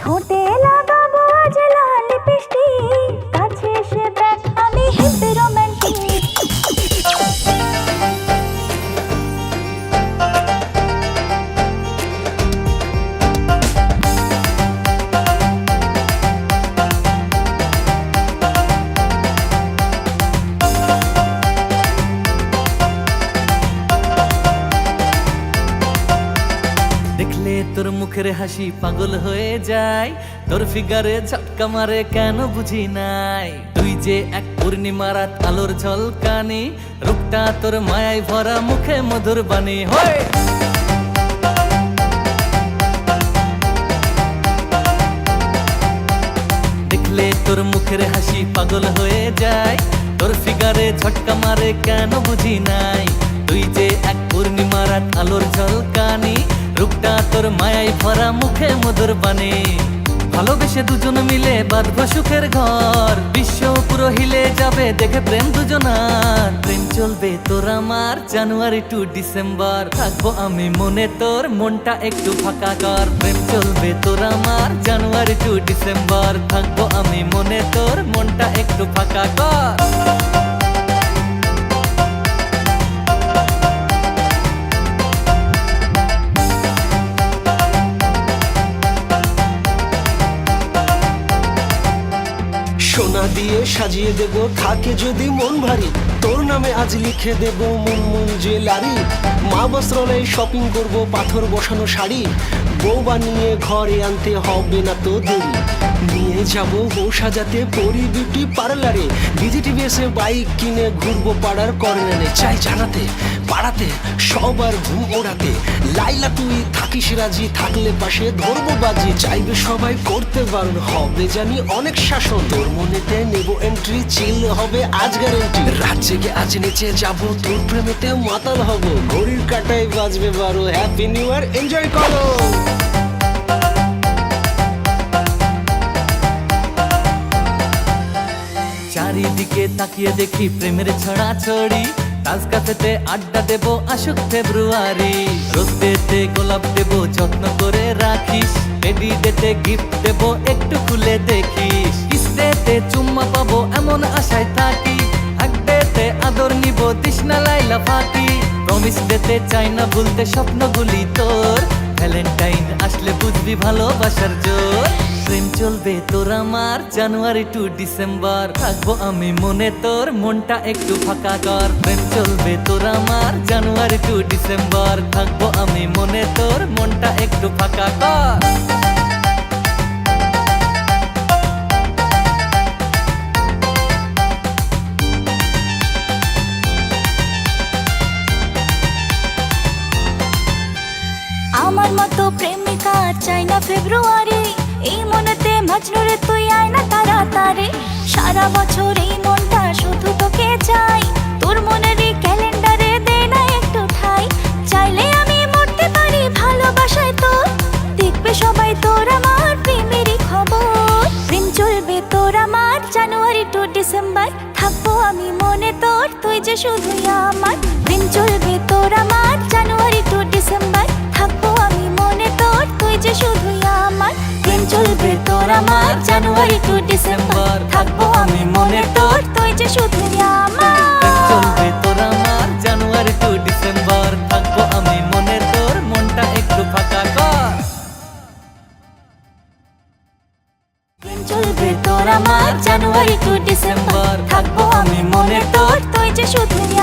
छोटे দেখলে তোর মুখের হাসি পাগল হয়ে যায়। তোর ফিগারে ঝটকা মারে কেন বুঝি নাই। তুই যে এক পূর্ণিমা রাত আলোর ঝলকানি, রূপটা তোর মায়ায় ভরা মুখে মধুর বাণী। হয় দেখলে তোর মুখের হাসি পাগল হয়ে যায়। তোর ফিগারে ঝটকা মারে কেন বুঝি নাই। তুই যে এক পূর্ণিমা রাত আলোর ঝলকানি রূপটা তোর মায়ায় ভরা মুখে মধুর বাণী। ভালোবেসে দুজন মিলে বাঁধবো সুখের ঘর। বিশ্ব পুরো হিলে যাবে, দেখে প্রেম দুজনার। প্রেম চলবে তোর আমার জানুয়ারি টু ডিসেম্বর। থাকব আমি মনে তোর, মনটা একটু ফাঁকা কর। প্রেম চলবে তোর আমার জানুয়ারি টু ডিসেম্বর। থাকব আমি মনে তোর, মনটা একটু ফাঁকা কর। সোনা দিয়ে সাজিয়ে দেব থাকে যদি মন ভারী। তোর নামে আজ লিখে দেব মন মন জুয়েলারি। মা বস্ত্রালয়ে শপিং করব, পাথর বসানো শাড়ি। বউ বানিয়ে ঘরে আনতে হবে না তো দেরি নিয়ে যাব বউ সাজাতে, পরি বিউটি পার্লারে। বিজিটিভিএসে বাইক কিনে ঘুরবো পাড়ার কর্নারে। চাই জানাতে, পাড়াতে, সবার ঘুম ওড়াতে। লাইলা, তুই থাকিস রাজি, থাকলে পাশে ধরবো বাজি। চাইবে সবাই করতে বারণ, হবে জানি অনেক শাসন। তোর মনেতে নেব এন্ট্রি চিল হবে আজ গ্যারেন্টি রাত জেগে আজ যাব তোর প্রেমেতে মাতাল ঘড়ির বাজবে বারো হ্যাপি নিউ ইয়ার এনজয় করো। চারিদিকে তাকিয়ে দেখি প্রেমের ছড়া ছড়ি তাজ কাফেতে আড্ডা দেব আসুক ফেব্রুয়ারি রোজ গোলাপ দেব, যত্ন করে রাখিস। রেডি ডেতে গিফট দেব, একটু খুলে দেখিস। কিস ডেতে চুম্মা পাবো, এমন আশায় থাকি আদর নিব তৃষ্ণা লাইলা ফাঁকি। প্রমিস ডেতে চাই না, ভুলতে স্বপ্নগুলি তোর। ভ্যালেন্টাইন আসলে বুঝবি ভালোবাসার জোর। প্রেম চলবে তোর আমার জানুয়ারি টু ডিসেম্বর থাকব আমি মনে তোর, মনটা একটু ফাঁকা কর। প্রেম চলবে তোর আমার জানুয়ারি টু ডিসেম্বর থাকব আমি মনে তোর, মনটা একটু ফাঁকা কর। ফেব্রুয়ারি, এই মনেতে মজনুরে, তুই আয় না তাড়াতাড়ি। সারা বছর এই মনটা শুধু তোকে চাই। তোর মনের ক্যালেন্ডারে না একটু চাইলে আমি পারি ভালোবাসায় তোর। দেখবে সবাই তোর আমার তোর আমার, জানুয়ারি টু ডিসেম্বর। থাকব আমি মনে তোর, তুই যে শুধুই আমার। প্রেম চলবে তোর আমার যে শুধুই আমার প্রেম চলবে তোর আমার। জানুয়ারি টু ডিসেম্বর থাকব আমি মনে তোর। তুই যে শুধুই আমার। চলবে তোর আমার। জানুয়ারি টু ডিসেম্বর থাকব আমি মনে তোর। মনটা একটু ফাঁকা কর। প্রেম চলবে তোর আমার। জানুয়ারি টু ডিসেম্বর থাকব আমি মনে তোর। তুই যে শুধুই